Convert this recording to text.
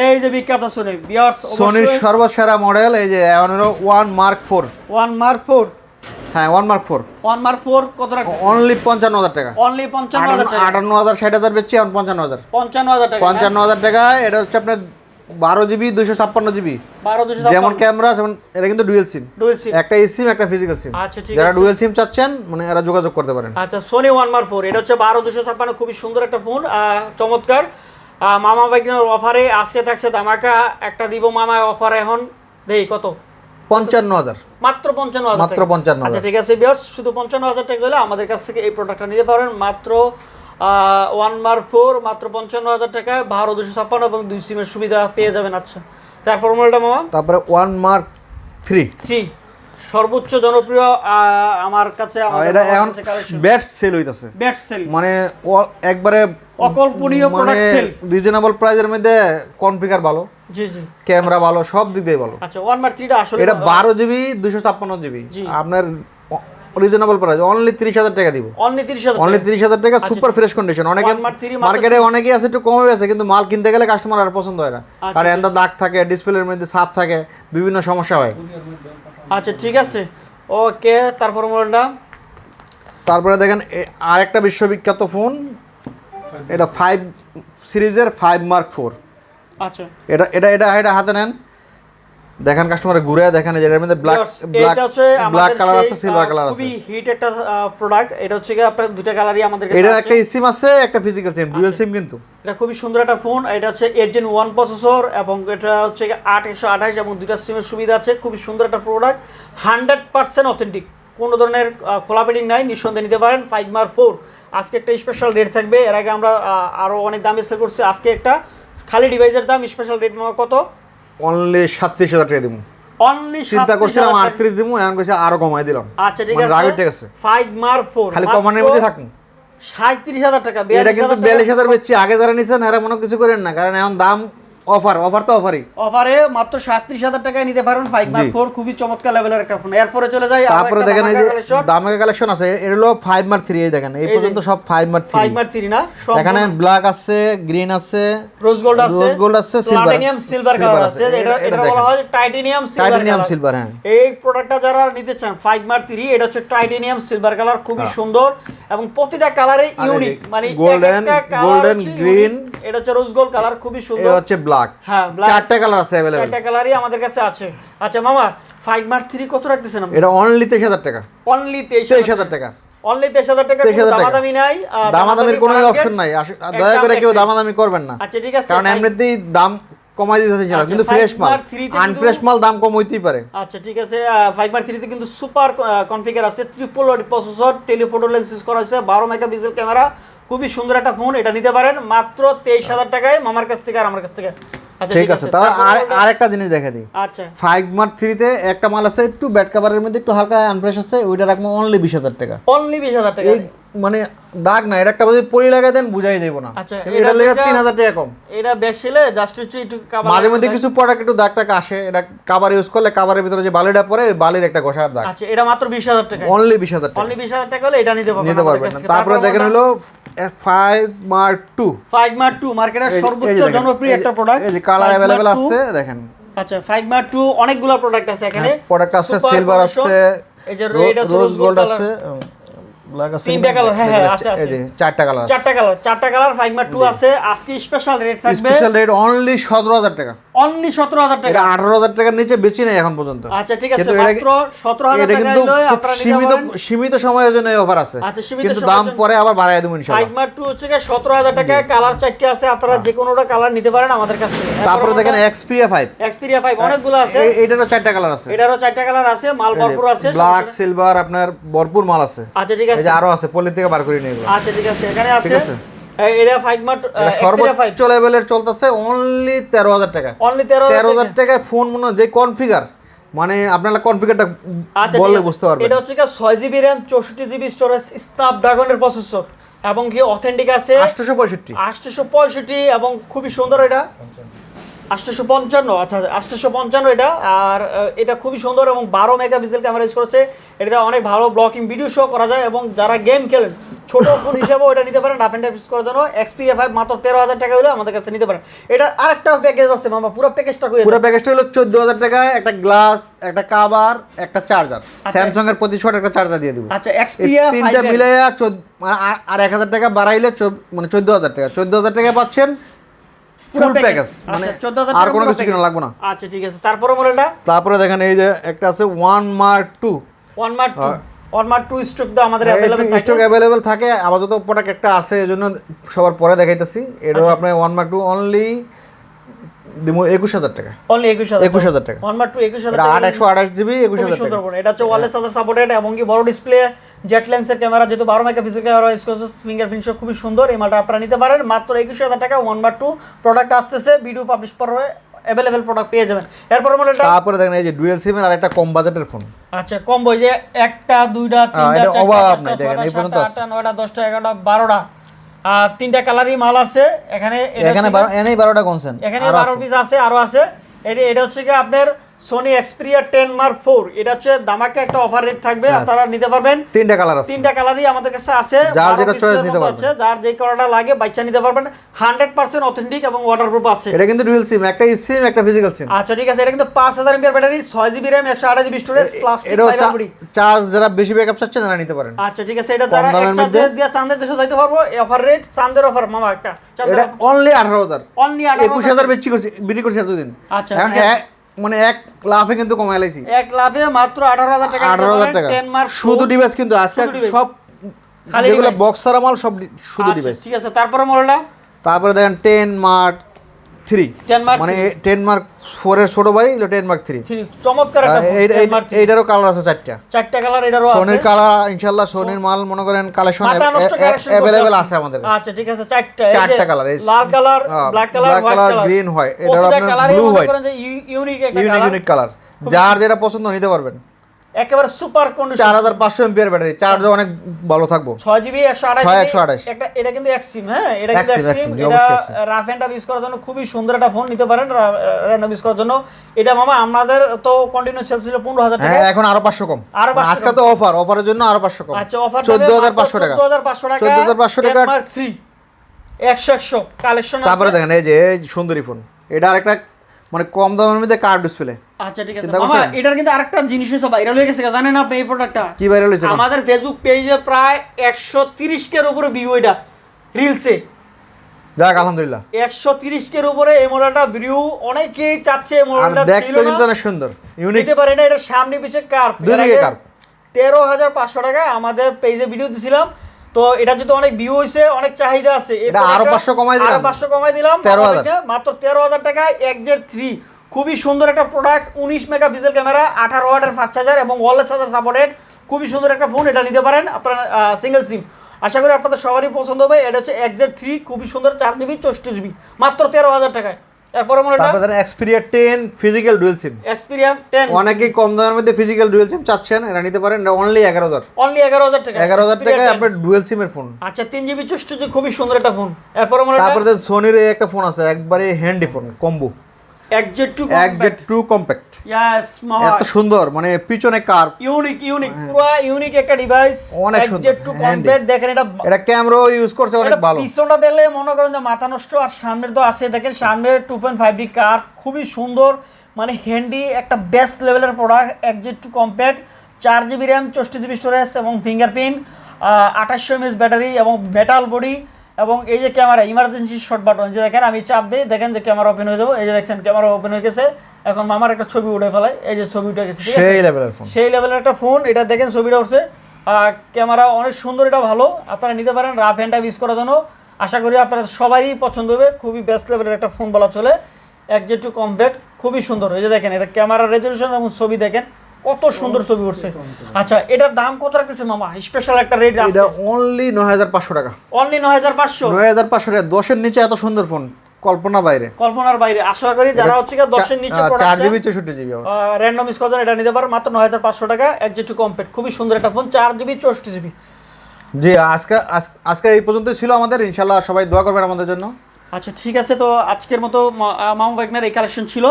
এই যে বিখ্যাত সোনি বিয়ার্স সোনির সর্বসেরা মডেল এই যে one mark four one mark four হ্যাঁ one mark four one mark four কত রাখা অনলি পঞ্চান্ন হাজার টাকা। অনলি পঞ্চান্ন হাজার টাকা। আটান্ন হাজার ষাট হাজার বেচছি এখন পঞ্চান্ন হাজার। পঞ্চান্ন হাজার টাকা। পঞ্চান্ন হাজার টাকা এটা হচ্ছে আপনার বারো জিবি দুশো ছাপ্পান্ন জিবি। যেমন ক্যামেরা যেমন এটা কিন্তু ডুয়েল সিম ডুয়েল সিম একটা সিম একটা ফিজিক্যাল সিম আচ্ছা ঠিক যারা ডুয়েল সিম চাচ্ছেন মানে এরা যোগাযোগ করতে পারেন। আচ্ছা সোনি ওয়ান মার্ক ফোর এটা হচ্ছে বারো দুশো ছাপ্পান্ন খুবই সুন্দর একটা ফোন চমৎকার। মামা বাইকের অফারে আজকে থাকছে ধামাকা একটা দিব মামা অফারে এখন। দেই কত? পঞ্চান্ন হাজার। মাত্র পঞ্চান্ন হাজার মাত্র। 55,000 আচ্ছা ঠিক আছে বিয়ার্স শুধু পঞ্চান্ন হাজার টাকা হলে আমাদের কাছ থেকে এই প্রোডাক্টটা নিতে পারেন মাত্র ওয়ান মার ফোর মাত্র পঞ্চান্ন হাজার টাকায় বারো দুশো ছাপ্পান্ন এবং দুই সিমের সুবিধা পেয়ে যাবেন। আচ্ছা তারপর মোবাইলটা মামা? তারপরে ওয়ান মার্ক থ্রি থ্রি সর্বোচ্চ জনপ্রিয় আমার কাছে এটা এখন বেস্ট সেল হইতাছে। Best sale. মানে একবারে অকল্পনীয় প্রোডাক্ট সেল রিজনেবল প্রাইজের মধ্যে কনফিগার ভালো জি জি। ক্যামেরা ভালো সব দিক দিয়ে ভালো। আচ্ছা ওয়ান মার থ্রিটা আসলে এটা বারো জিবি দুশো ছাপ্পান্ন জিবি আপনার রিজনেবল প্রাইস অনলি তিরিশ হাজার টাকা দিব। অনলি তিরিশ হাজার অনলি তিরিশ হাজার টাকা সুপার ফ্রেশ কন্ডিশন অনেকে মার্কেটে অনেকেই আছে একটু কমে আছে কিন্তু মাল কিনতে গেলে কাস্টমার আর পছন্দ হয় না। আচ্ছা, আর এন্দা দাগ থাকে ডিসপ্লের মধ্যে ছাপ থাকে বিভিন্ন সমস্যা হয়। আচ্ছা ঠিক আছে। ওকে তারপর মোবাইলটা তারপরে দেখেন এ- আরেকটা বিশ্ববিখ্যাত ফোন। এটা ফাইভ সিরিজের ফাইভ মার্ক ফোর আচ্ছা। এটা এটা এটা এটা হাতে নেন। দেখেন কাস্টমার ঘুরে দেখেন এই যে এর মধ্যে ব্ল্যাক ব্ল্যাক ব্ল্যাক কালার আছে সিলভার কালার আছে খুবই হিট একটা প্রোডাক্ট এটা হচ্ছে কি আপনার দুইটা কালারই আমাদের কাছে এটা একটা সিম আছে একটা ফিজিক্যাল সিম ডুয়েল সিম কিন্তু। এটা খুবই সুন্দর একটা ফোন এটা হচ্ছে এইট জেন ওয়ান প্রসেসর এবং এটা হচ্ছে আট একশো আঠাশ এবং দুইটা সিমের সুবিধা আছে। খুবই সুন্দর একটা প্রোডাক্ট হান্ড্রেড পার্সেন্ট অথেন্টিক কোনো ধরনের খোলা নাই নিঃসন্দেহে নিতে পারেন ফাইভ মার ফোর আজকে একটা স্পেশাল রেট থাকবে। এর আগে আমরা আহ, আরও অনেক দামে সেল করছি। আজকে একটা খালি ডিভাইসের দাম স্পেশাল রেট কত? অনলি সাতত্রিশ হাজার টাকা দিব অনলি চিন্তা করছিলাম আটত্রিশ দিব এখন কইছে আরও কমাই দিলাম। আচ্ছা ঠিক মানে আছে রাগের ঠিক আছে। ফাইভ মার ফোর খালি কমানোর মধ্যে থাকুন। সাঁত্রিশ হাজার টাকা এটা কিন্তু বিয়াল্লিশ হাজার বেচছি আগে যারা নিচ্ছেন এরা মনে কিছু করেন না কারণ এখন দাম অফার অফার তো অফারই অফারে মাত্র সাঁত্রিশ হাজার টাকায় নিতে পারেন ফাইভ মার জি। ফোর খুবই চমৎকার লেভেলের একটা ফোন এরপরে চলে যাই তারপরে দেখেন এই যে দামের কালেকশন আছে এটা হলো ফাইভ মার থ্রি এই দেখেন এই পর্যন্ত সব ফাইভ মার থ্রি ফাইভ মার থ্রি না এখানে ব্ল্যাক আছে গ্রিন আছে রোজ গোল্ড আছে রোজ গোল্ড আছে সিলভার প্লাটিনিয়াম সিলভার কালার আছে। এটা এটা বলা হয় টাইটেনিয়াম সিলভার টাইটানিয়াম সিলভার হ্যাঁ। এই প্রোডাক্টটা যারা নিতে চান ফাইভ মার থ্রি এটা হচ্ছে টাইটেনিয়াম সিলভার কালার খুবই সুন্দর এবং প্রতিটা কালারে হ্যাঁ। ইউনিক মানে golden, golden, green, এটা হচ্ছে রোজ গোল্ড কালার খুবই সুন্দর। হচ্ছে ব্ল্যাক হ্যাঁ চারটা কালার আছে অ্যাভেলেবেল চারটা কালারই আমাদের কাছে আছে। আচ্ছা মামা ফাইভ মার থ্রি কত রাখতেছেন আপনি? এটা অনলি তেইশ হাজার টাকা। অনলি তেইশ তেইশ হাজার টাকা। অনলি তেইশ হাজার টাকা 23,000 কোনো টাকা। দামাদামি নাই দামাদামির কোনো অপশন নাই। দয়া করে কেউ। দামাদামি করবেন না। আচ্ছা ঠিক আছে কারণ এমনিতেই দাম কমাই দিতে চাইছিলাম আচ্ছা, কিন্তু ফ্রেশ মাল। আনফ্রেশ মাল দাম কম হইতেই পারে। আচ্ছা ঠিক আছে ফাইভ মার থ্রিতে কিন্তু সুপার কনফিগার আছে triple processor telephoto lens use করা হয়েছে বারো মেগাপিক্সেল ক্যামেরা খুবই সুন্দর একটা ফোন এটা নিতে পারেন মাত্র তেইশ হাজার টাকায় মামার কাছ থেকে আর আমার কাছ থেকে। আচ্ছা ঠিক আছে তাহলে আর আরেকটা জিনিস দেখে দিই। আচ্ছা। ফাইভ মার্ক থ্রিতে একটা মাল আছে একটু ব্যাড কাভারের মধ্যে একটু হালকা আনফ্রেশ আছে ওইটা রাখব অনলি বিশ হাজার টাকা। অনলি বিশ হাজার টাকা। মানে দাগ না এটা একটা যদি পরি লাগাই দেন বুঝাই দেবো না। আচ্ছা, এটা লেগে তিন হাজার টাকা কম। এটা বেসিলে জাস্ট হচ্ছে একটু মাঝে মধ্যে কিছু প্রোডাক্ট একটু দাগ টাক আসে এটা কাবার ইউজ করলে কাবারের ভিতরে যে বালিটা পরে ওই বালির একটা ঘষার দাগ। আচ্ছা এটা মাত্র বিশ হাজার টাকা অনলি বিশ হাজার টাকা। অনলি বিশ হাজার টাকা হলে এটা নিতে পারবেন নিতে পারবেন তারপরে দেখেন হলো ফাইভ মার্ক টু ফাইভ মার টু মার্কেটের সর্বোচ্চ জনপ্রিয় একটা প্রোডাক্ট এই যে কালার অ্যাভেলেবেল আছে দেখেন। আচ্ছা ফাইভ মার টু অনেকগুলো প্রোডাক্ট আছে এখানে। প্রোডাক্ট আছে সিলভার condition, আছে এই যে রেড আছে রোজ গোল্ড আছে ব্ল্যাক আছে তিনটা colour, হ্যাঁ, হ্যাঁ, আছে, আছে। চারটা কালার চারটা কালার চারটা কালার ফাইভ মার টু আছে। আজকে স্পেশাল রেট থাকবে স্পেশাল রেট অনলি সতেরো হাজার টাকা। অনলি সতেরো হাজার টাকা। আঠারো হাজার টাকার নিচে বেশি নেই এখন পর্যন্ত। আচ্ছা ঠিক আছে মাত্র সতেরো হাজার টাকা কিন্তু সীমিত সীমিত সময়ের জন্য অফার আছে। আচ্ছা, কিন্তু দাম পরে আবার বাড়ায় দেবো টু হচ্ছে সতেরো হাজার টাকা কালার চারটে আছে আপনারা যে কোনোটা কালার নিতে পারেন আমাদের কাছ থেকে। তারপরে দেখেন এক্সপিরিয়া ফাইভ এক্সপিরিয়া ফাইভ অনেকগুলো আছে। এইটারও চারটা কালার আছে। এটারও চারটা কালার আছে মাল ভরপুর আছে ব্ল্যাক সিলভার আপনার ভরপুর মাল আছে। আচ্ছা ঠিক আছে। আরও আছে পলি থেকে বার করে নিয়ে আচ্ছা ঠিক আছে এখানে আছে। এটা ফাইভ মার এটা এক্সপিরিয়া ফাইভ সর্বোচ্চ লেভেলের চলতেছে অনলি তেরো হাজার টাকা। অনলি তেরো তেরো হাজার টাকায় ফোন মনে হয় যে কনফিগার মানে আপনারা কনফিগারটা আচ্ছা বললে বুঝতে পারবেন। এটা হচ্ছে কি ছয় জিবি র্যাম চৌষট্টি জিবি স্টোরেজ স্নাপ ড্রাগনের প্রসেসর এবং কি অথেন্টিক আছে? আটশোশো পঁয়ষট্টি আটশোশো পঁয়ষট্টি এবং খুবই সুন্দর এটা। আটশোশো পঞ্চান্ন আচ্ছা আটশোশো পঞ্চান্ন এটা। আর এটা খুবই সুন্দর এবং বারো মেগা পিক্সেল ক্যামেরা ইউজ করেছে। এটাতে অনেক ভালো ব্লকিং ভিডিও শো করা যায় এবং যারা গেম খেলেন ছোট ফোন হিসেবে ওটা নিতে পারেন রাফ এন্ড টাইপ করার জন্য। এক্সপিরিয়া ফাইভ মাত্র তেরো হাজার টাকা হলে আমাদের কাছে নিতে পারেন। এটা আরেকটা প্যাকেজ আছে মামা পুরো প্যাকেজটা পুরো প্যাকেজটা হলো চোদ্দ হাজার টাকায় একটা গ্লাস একটা কাভার একটা চার্জার স্যামসাং এর প্রতি শট একটা চার্জার দিয়ে দিব। আচ্ছা এক্সপিরিয়া তিনটা মিলে আর এক হাজার টাকা বাড়াইলে মানে চোদ্দ হাজার টাকা। চোদ্দ হাজার টাকা পাচ্ছেন ফুল প্যাকেজ মানে আচ্ছা, 14,000 আর কোনো কিছু কিনা লাগবে না। আচ্ছা ঠিক আছে। তারপরে মডেলটা তারপরে দেখেন এই যে একটা আছে one Mark two one Mark two হ্যাঁ। ওয়ান মার্ক টু স্টক তো আমাদের অ্যাভেলেবল স্টক থাকে। অ্যাভেলেবেল থাকে। আপাতত প্রোডাক্ট একটা আছে এই জন্য সবার পরে দেখাইতেছি। এটাও আচ্ছা। আপনার ওয়ান মার্ক টু অনলি একুশ হাজার টাকা। অনলি একুশ হাজার একুশ হাজার টাকা। ওয়ান মার্ক টু একুশ হাজার আট একশো আঠাশ জিবি একুশ হাজার সুন্দর টাকা। এটা হচ্ছে ওয়ারলেস সাথে সাপোর্টেড এবং কি বড় ডিসপ্লে জেট লেন্সের ক্যামেরা যেহেতু বারো মেগাপিক্সেল ক্যামেরা স্কোসেস ফিঙ্গারপ্রিন্ট সব খুবই সুন্দর। এই মালটা আপনারা নিতে পারেন। মাত্র একুশ হাজার টাকা ওয়ান বার টু প্রোডাক্ট আসতেছে। ভিডিও পাবলিশ পর অ্যাভেলেবেল প্রোডাক্ট পেয়ে যাবেন। এরপরে মডেলটা তারপরে দেখেন এই যে ডুয়েল সিম আর একটা কম বাজেটের ফোন আচ্ছা কম বই যে একটা দুইটা তিনটা চারটা অভাব নাই, দেখেন, এই পর্যন্ত। আটটা নয়টা দশটা এগারোটা বারোটা। আর তিনটা কালারই মাল আছে এখানে এখানে হচ্ছে বারো এনেই বারোটা কনসেন্ট এখানে বারো পিস আছে আরও আছে। এটা এটা হচ্ছে কি আপনার Sony Xperia ten Mark four এটা হচ্ছে দামাকে একটা অফার রেট থাকবে হ্যাঁ। আপনারা নিতে পারবেন। তিনটা কালার আছে। তিনটা কালারই আমাদের কাছে আছে যার যেটা এর নিতে পারবেন। যার যে কালারটা লাগে বাচ্চা নিতে পারবেন। হান্ড্রেড পার্সেন্ট অথেন্টিক এবং ওয়াটারপ্রুফ আছে। এটা কিন্তু ডুয়েল সিম একটা সিম একটা ফিজিক্যাল সিম আচ্ছা ঠিক আছে এটা কিন্তু পাঁচ হাজার এমপিআর ব্যাটারি ছয় জিবি র্যাম একশো আঠাশ জিবি স্টোরেজ প্লাস্টিক চার্জ যারা বেশি ব্যাকআপ চাচ্ছেন তারা নিতে পারেন। আচ্ছা ঠিক আছে এটা মধ্যে? দিয়ে চান্দের দেশে যাইতে পারব অফার রেট চান্দের অফার মামা একটা এটা অনলি আঠারো হাজার। অনলি একুশ হাজার। বিক্রি করছি বিক্রি করছি এতদিন। আচ্ছা, মানে এক লাফে কিন্তু কমাই লাইছি। এক লাফে মাত্র আঠারো হাজার টাকা আঠারো হাজার টাকা। 10 মার্ক শুধু ডিভাইস কিন্তু আজকে সব খালি যেগুলো device। বক্স ছাড়া মাল সব শুধু আচ্ছা, ডিভাইস ঠিক আছে তারপরে মডেলটা তারপরে দেখেন টেন মার্ক থ্রি মানে টেন মার্ক ফোরের ছোট ভাই হলো টেন মার্ক থ্রি চমৎকার একটা phone, 10 Mark three। এইটারও কালার আছে চারটা। চারটা কালার এটারও সোনির কালার ইনশাল্লাহ সোনির মাল মনে করেন কালেকশন অ্যাভেলেবেল আছে আমাদের আচ্ছা ঠিক আছে চারটা। চারটা এই লাল কালার হ্যাঁ, black colour white colour green হয়। এটা আপনার blue white। ইউনিক একটা কালার ইউনিক কালার যার যেটা পছন্দ নিতে পারবেন। একেবারে সুপার কন্ডিশন চার হাজার পাঁচশো এমপিআর ব্যাটারি চার্জও অনেক ভালো থাকব। ছয় জিবি একশো আঠাশ ছয়, একশো আঠাশ। একটা এটা কিন্তু এক সিম হ্যাঁ? এটা কিন্তু এক সিম এটা। রাফ এন্ড ইউজ করার জন্য খুবই সুন্দর একটা ফোন নিতে পারেন র্যান্ডম ইউজ করার জন্য। এটা মামা আমাদের তো কন্টিনিউ সেল ছিল পনেরো হাজার টাকা। হ্যাঁ এখন আরও পাঁচশো কম। আরও 500 আজকে তো অফার অফারের জন্য আরও পাঁচশো কম। আচ্ছা অফার চোদ্দ হাজার পাঁচশো টাকা। চোদ্দ হাজার পাঁচশো টাকা। চোদ্দ হাজার পাঁচশো টাকা। থ্রি একশো একশো। কালেকশন তারপরে দেখেন এই যে এই সুন্দরী ফোন এটা আরেকটা মানে কম দামের মধ্যে কার ডিসপ্লে আচ্ছা ঠিক আছে। মামা এটার কিন্তু আরেকটা জিনিস হচ্ছে ভাইরাল হয়ে গেছে জানেন আপনি এই প্রোডাক্টটা কি ভাইরাল হয়েছে আমাদের ফেসবুক পেজে প্রায় একশো তিরিশ কের উপরে ভিউ এটা রিলসে যাক আলহামদুলিল্লাহ। একশো তিরিশ কের উপরে এই মডেলটা ভিউ অনেকেই চাচ্ছে এই মডেলটা দেখতে কিন্তু অনেক সুন্দর ইউনিক নিতে পারে না এটা সামনে পিছে কার্ভ দুই দিকে। তেরো হাজার পাঁচশো টাকা আমাদের পেজে ভিডিও দিছিলাম। তো এটা যদি অনেক ভিউ হয়েছে অনেক চাহিদা আছে। এটা আরও product-টা 500 কমাই দিলাম। আরও পাঁচশো কমাই দিলাম। 13,000 আমাদেরকে মাত্র তেরো হাজার টাকায় একজের থ্রি খুবই সুন্দর একটা প্রোডাক্ট উনিশ মেগা পিক্সেল ক্যামেরা আঠারো ওয়াটের ফাস্ট চার্জার এবং ওয়ালেট চার্জার সাপোর্টেড খুবই সুন্দর একটা ফোন এটা নিতে পারেন আপনার সিঙ্গেল সিম আশা করি আপনাদের সবারই পছন্দ হবে এটা হচ্ছে একজের থ্রি খুবই সুন্দর চার জিবি চৌষট্টি জিবি মাত্র তেরো হাজার টাকায়। এরপরে মনে Xperia ten physical dual SIM Xperia ten অনেকেই কম দামের মধ্যে ফিজিক্যাল ডুয়েল সিম চাচ্ছেন এটা নিতে পারেন অনলি এগারো হাজার। অনলি এগারো হাজার টাকা এগারো হাজার টাকায় আপনার ডুয়েল সিমের ফোন আচ্ছা তিন জিবি চৌষট্টি খুবই সুন্দর একটা ফোন এরপরে মনে তারপরে সোনির একটা ফোন আছে একবারে handy phone combo too compact এত সুন্দর মানে পিছনে কার ইউনিক ইউনিক পুরো ইউনিক একটা ডিভাইস অনেক সুন্দর, টু। কম্প্যাক্ট দেখেন এটা এটা ক্যামেরাও ইউজ করছে অনেক ভালো। পিছনটা দেখলে মনে করেন যে মাথা নষ্ট আর সামনের তো আছে দেখেন সামনের ডি কার খুবই সুন্দর মানে হ্যান্ডি একটা বেস্ট লেভেলের প্রোডাক্ট টু কম্প্যাক্ট চার জিবি র্যাম চৌষট্টি জিবি স্টোরেজ এবং ফিঙ্গারপ্রিন্ট আঠাশশো এমএস ব্যাটারি এবং মেটাল বডি এবং এই যে ক্যামেরা ইমার্জেন্সি শর্ট বাটন যে দেখেন আমি চাপ দিই দেখেন যে ক্যামেরা ওপেন হয়ে যাব। এই যে দেখছেন ক্যামেরা ওপেন হয়ে গেছে। এখন মামার একটা ছবি উঠে ফেলায় এই যে ছবি উঠে গেছে সেই লেভেলের ফোন সেই লেভেলের একটা ফোন এটা দেখেন ছবিটা উঠছে। ক্যামেরা অনেক সুন্দর এটা ভালো। আপনারা নিতে পারেন রাফ হ্যান্ড ইউজ করার জন্য। আশা করি আপনারা সবারই পছন্দ হবে। খুবই বেস্ট লেভেলের একটা ফোন বলা চলে। এক টু কমপ্যাক্ট খুবই সুন্দর। এই যে দেখেন এটা ক্যামেরা রেজলিউশন এবং ছবি দেখেন। কত সুন্দর ছবি উঠছে আচ্ছা এটার দাম কত রাখতেছে মামা? স্পেশাল একটা রেট আছে। এটা অনলি নয় হাজার পাঁচশো টাকা। অনলি নয় হাজার পাঁচশো? নয় হাজার পাঁচশো টাকা। দশের নিচে এত সুন্দর ফোন কল্পনা বাইরে। কল্পনার বাইরে। আশা করি যারা হচ্ছে গিয়ে দশের নিচে চার জিবি চৌষট্টি জিবি র্যান্ডম জন্য এটা নিতে পারেন মাত্র নয় হাজার পাঁচশো টাকা এক জে টু কমপ্যাক্ট খুবই সুন্দর একটা ফোন চার জিবি চৌষট্টি জিবি জি আজকে আজকে এই পর্যন্ত ছিল আমাদের। ইনশাল্লাহ সবাই দোয়া করবেন আমাদের জন্য। আচ্ছা ঠিক আছে। তো আজকের মতো মামা বাইকনার এই কালেকশন ছিল।